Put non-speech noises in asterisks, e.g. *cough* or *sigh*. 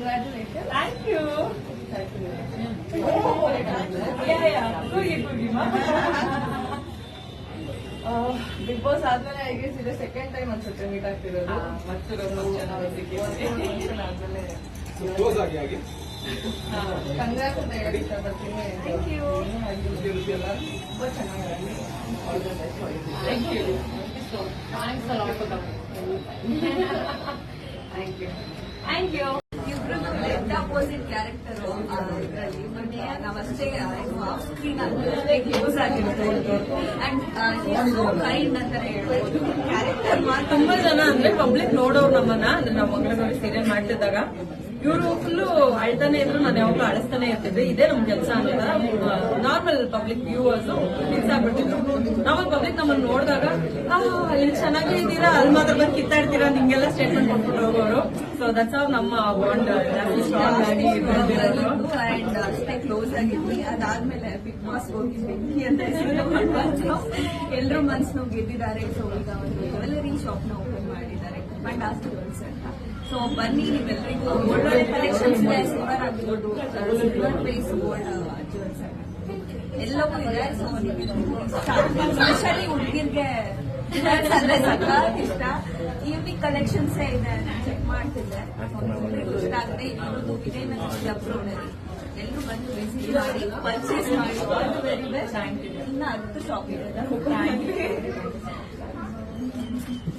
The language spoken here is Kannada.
Congratulation thank you big boss ಆದ್ಮೇಲೆ ಐ ಗೆಸ್ ಇದೆ ಸೆಕೆಂಡ್ ಟೈಮ್ ಅನ್ಸುತ್ತೆ ಮೀಟ್ ಆಗ್ತಿರೋದು. ಆದ್ಮೇಲೆ. ಕ್ಲೋಸ್ ಆಗಿ ಆಗಿ? ಕಂಗ್ರ್ಯಾಚ್ ಅಂತ ಹೇಳಕ್ ಇಷ್ಟಪಡ್ತೀನಿ ಥ್ಯಾಂಕ್ ಯು ಚೆನ್ನಾಗಿ ತುಂಬಾ best thank you coming. Thank you. Thank you opposite character of and kind ಅಂತಾನೆ ಹೇಳ್ಬೋದು ಕ್ಯಾರೆಕ್ಟರ್ ತುಂಬಾ ಜನ ಅಂದ್ರೆ ಪಬ್ಲಿಕ್ ನೋಡೋರು ನಮ್ಮನ್ನ, ಅಂದ್ರೆ ನಾವು ಮಂಗಳಗೌರಿ ಸೀರಿಯಲ್ ಮಾಡ್ತಿದ್ದಾಗ, ಇವರು ಫುಲ್ಲು ಅಳ್ತಾನೆ ಇದ್ರು, ನಾನು ಯಾವಾಗ ಅಳಿಸ್ತಾನೆ ಇರ್ತಿದ್ದೆ. ಇದೇ ನಮ್ ಕೆಲಸ ಅಂತ ನಾರ್ಮಲ್ ಪಬ್ಲಿಕ್ ವ್ಯೂವರ್ಸ್ ಮಿಸ್ ಆಗ್ಬಿಟ್ಟಿದ್ರು ನಾವಾಗ ಪಬ್ಲಿಕ್ ನಮ್ಮನ್ನ ನೋಡಿದಾಗ ಇಲ್ಲಿ ಚೆನ್ನಾಗೇ ಇದ್ದೀರಾ ಅಲ್ಲಿ ಮಾತ್ರ ಬಂದು ಕಿತ್ತಾಡ್ತೀರಾ? ನಿಂಗೆಲ್ಲ ಸ್ಟೇಟ್ಮೆಂಟ್ ಕೊಟ್ಬಿಟ್ಟು ಹೋಗೋರು ಸೊ ದಟ್ಸ್ ಆಫ್ ನಮ್ಮ ಬಾಂಡ್ ಜಾಸ್ತಿ ಸ್ಟ್ರಾಂಗ್ ಆಗಿ. ಅಂಡ್ ಅಷ್ಟೇ ಕ್ಲೋಸ್ ಆಗಿದ್ವಿ ಅದಾದ್ಮೇಲೆ ಬಿಗ್ ಬಾಸ್ ಹೋಗಿ ಬೆಂಕಿ ಅಂತ ಹೆಸರು ಎಲ್ಲರೂ ಮನ್ಸನ್ನು ಗೆದ್ದಿದ್ದಾರೆ. ಸೊ ಈಗ ಒಂದು ಜ್ಯುವೆಲರಿ ಶಾಪ್ನ ಓಪನ್ ಮಾಡಿದ್ದಾರೆ. ಬಂಡಾಸ್ ಜ್ಯುವೆಲ್ಸ್ ಅಂತ. ಸೊ ಬನ್ನಿ ನೀವೆಲ್ಲರಿಗೂ ಒಳ್ಳೊಳ್ಳೆ ಕಲೆಕ್ಷನ್ಸ್ ಇದೆ. ಸಿಲ್ವರ್ ಆಗ್ಬೋದು ಸಿಲ್ವರ್ ಬೇಸ್ ಗೋಲ್ಡ್ ಜ್ಯುವೆಲ್ಸ್ ಎಲ್ಲವೂ ಇದೆ. ಸೊ ಸ್ಪೆಷಲಿ ಹುಡುಗಿರ್ಗೆ ಅಂದ್ರೆ ಸಖತ್ ಇಷ್ಟ. *laughs* ಯೂನಿಕ್ ಕಲೆಕ್ಷನ್ಸ್ ಇದೆ ಚೆಕ್ ಮಾಡ್ತಿದ್ದೆ. ಇಷ್ಟ ಆಗದೆ ಇರೋದು ವಿಜಯನಗರ ಕ್ಲಬ್ ರೋಡಲ್ಲಿ ಎಲ್ಲರೂ ಬಂದು ವಿಸಿಟ್ ಮಾಡಿ ಪರ್ಚೇಸ್ ಮಾಡಿ. ವೆರಿ ಬೆಸ್ಟ್ ಇನ್ನು ಹತ್ತು ಶಾಪ್ ಇದೆ.